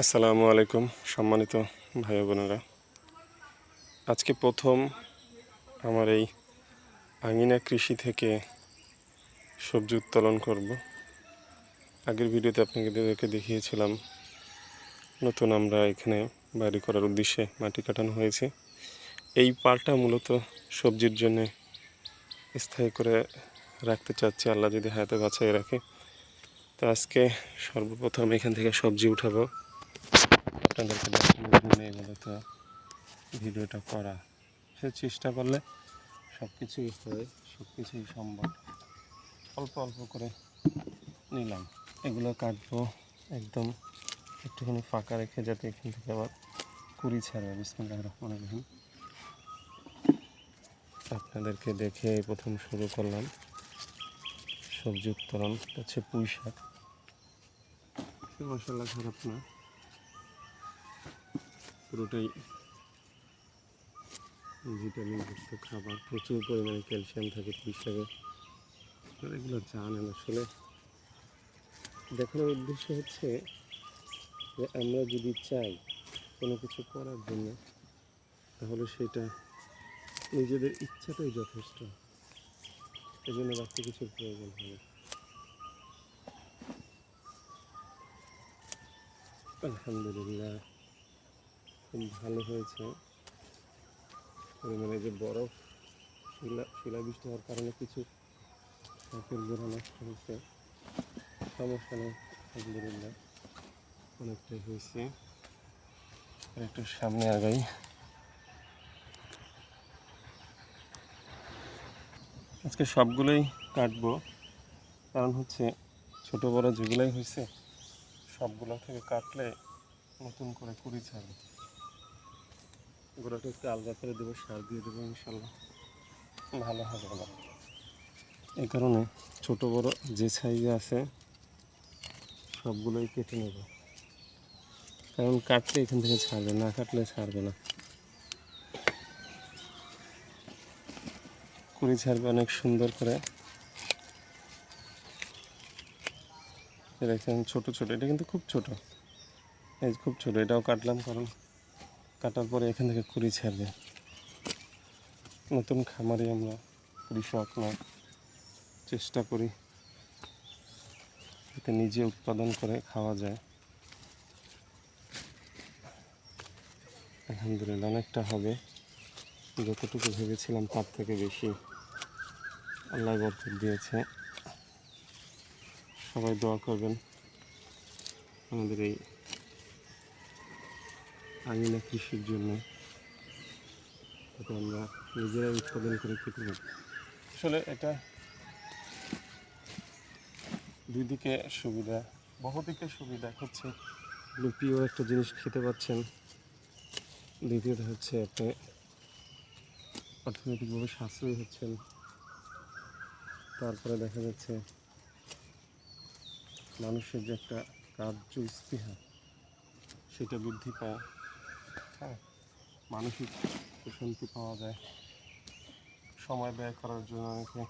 আসসালামু আলাইকুম, সম্মানিত ভাই বোনেরা। আজকে প্রথম আমার এই আঙিনা কৃষি থেকে সবজি উত্তোলন করব। আগের ভিডিওতে আপনাদেরকে দেখিয়েছিলাম, নতুন আমরা এখানে বাড়ি করার উদ্দেশ্যে মাটি কাটানো হয়েছে। এই পালটা মূলত সবজির জন্যে স্থায়ী করে রাখতে চাচ্ছি, আল্লাহ যদি হায়াতে বাঁচাই রাখে। তো আজকে সর্বপ্রথম এখান থেকে সবজি উঠাবো। আপনাদেরকে জন্য মূলত ভিডিওটা করা। সে চেষ্টা করলে সব কিছুই হয় সব কিছুই সম্ভব। অল্প অল্প করে নিলাম। এগুলো কাটবো একদম একটুখানি ফাঁকা রেখে যাতে এখান থেকে আবার কুড়ি ছাড়বে বিসমুল্লাহ রহমান রহিম। আপনাদেরকে দেখে প্রথম শুরু করলাম। সবজি উত্তোলন হচ্ছে পুঁই শাক। মশলা খারাপ না পুরোটাই ভিটামিন যুক্ত খাবার। প্রচুর পরিমাণে ক্যালসিয়াম থাকে পুঁই শাকে এগুলো জানেন আসলে। দেখানোর উদ্দেশ্য হচ্ছে যে আমরা যদি চাই কোনো কিছু করার জন্য, তাহলে সেটা নিজেদের ইচ্ছাটাই যথেষ্ট। এই জন্য বাড়তি কিছু প্রয়োজন হবে আলহামদুলিল্লাহ। খুব ভালো হয়েছে। পরিমাণে যে বরফ, শিলা, শিলাবৃষ্টি হওয়ার কারণে কিছু শাকের গোড়া নষ্ট হয়েছে। সমস্যা নেই, আলহামদুলিল্লাহ, অনেকটাই হয়েছে। একটু সামনে আগাই। আজকে সবগুলোই কাটবো। কারণ হচ্ছে ছোট, বড় যেগুলোই হয়েছে, সবগুলো থেকে কাটলে নতুন করে কুড়ি ছাড়বে। গোড়াটা একটু আলগা করে দেবো, সার দিয়ে দেবো ইনশাল্লাহ। ভালো হবে আবার। এই কারণে ছোট, বড় যে সাইজে আছে, সবগুলোই কেটে নেব। কারণ কাটলে এখান থেকে ছাড়বে না, কাটলে ছাড়বে না। কুড়ি ছাড়বে অনেক সুন্দর করে। দেখছেন ছোট ছোট, এটা কিন্তু খুব ছোট। এই খুব ছোট, এটাও কাটলাম কারণ কাটার পরে এখান থেকে কুড়ি ছাড়বে নতুন খামারে আমরা কৃষক না চেষ্টা করি। যাতে নিজে উৎপাদন করে খাওয়া যায়। আলহামদুলিল্লাহ, অনেকটা হবে। যতটুকু ভেবেছিলাম তার থেকে বেশি আল্লাহ বরকত দিয়েছে। সবাই দোয়া করবেন। আমাদের এই আঙিনা কৃষির জন্য। যাতে আমরা নিজেরাই উৎপাদন করে খেতে পারি। আসলে এটা দুই দিকে সুবিধা বহুদিকে সুবিধা হচ্ছে। লুপিও একটা জিনিস খেতে পাচ্ছেন। দ্বিতীয়ত হচ্ছে আপনি অর্থনৈতিকভাবে সাশ্রয়ী হচ্ছেন। তারপরে দেখা যাচ্ছে মানুষের যে একটা কার্য স্পৃহা সেটা বৃদ্ধি পায়। হ্যাঁ মানসিক প্রশান্তি পাওয়া যায়। সময় ব্যয় করার জন্য অনেকে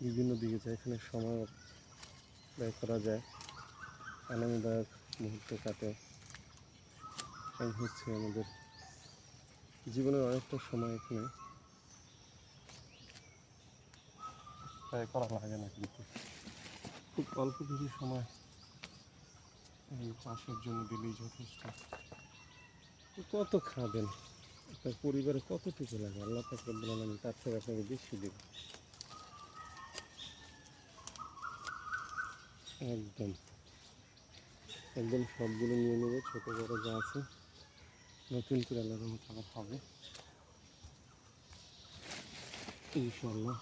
বিভিন্ন দিকে যায়, এখানে সময় ব্যয় করা যায়। আনন্দদায়ক মুহূর্ত কাটে। এই হচ্ছে আমাদের জীবনের অনেকটা সময় এখানে ব্যয় করা লাগে না কিন্তু। খুব অল্প কিছু সময় এই চাষের জন্য দিলেই যথেষ্ট। কত খাবেন? আপনার পরিবারে কতটুকু লাগে? আল্লাহ রব্বুল আলামিন তার থেকে আপনাকে বেশি দেবে একদম। একদম সবগুলো নিয়ে নেবে, ছোটো, বড়ো যা আছে। নতুন করে আল্লাহর মতো আবার হবে। ইনশাল্লাহ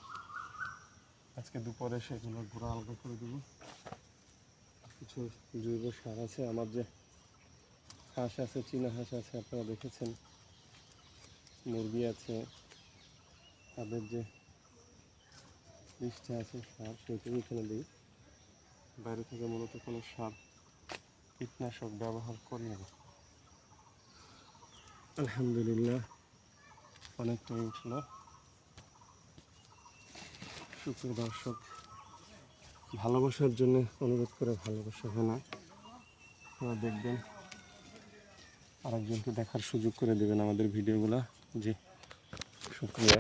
আজকে দুপুরে সেগুলো গুঁড়ো আলগা করে দেবো। কিছু জৈব সার আছে। আমার যে হাঁস আছে, চীনা হাঁস আছে, আপনারা দেখেছেন। মুরগি আছে, তাদের যে লিস্টে আছে সার সেটাই এখানে দিই। বাইরে থেকে মূলত কোনো সার, কীটনাশক ব্যবহার করি না। আলহামদুলিল্লাহ অনেকটা উঠল সুপ্রিয় দর্শক, ভালোবাসার জন্য অনুরোধ করে ভালোবাসা হয় না। দেখবেন আরেকজনকে দেখার সুযোগ করে দেবেন আমাদের ভিডিওগুলো। জি শুক্রিয়া।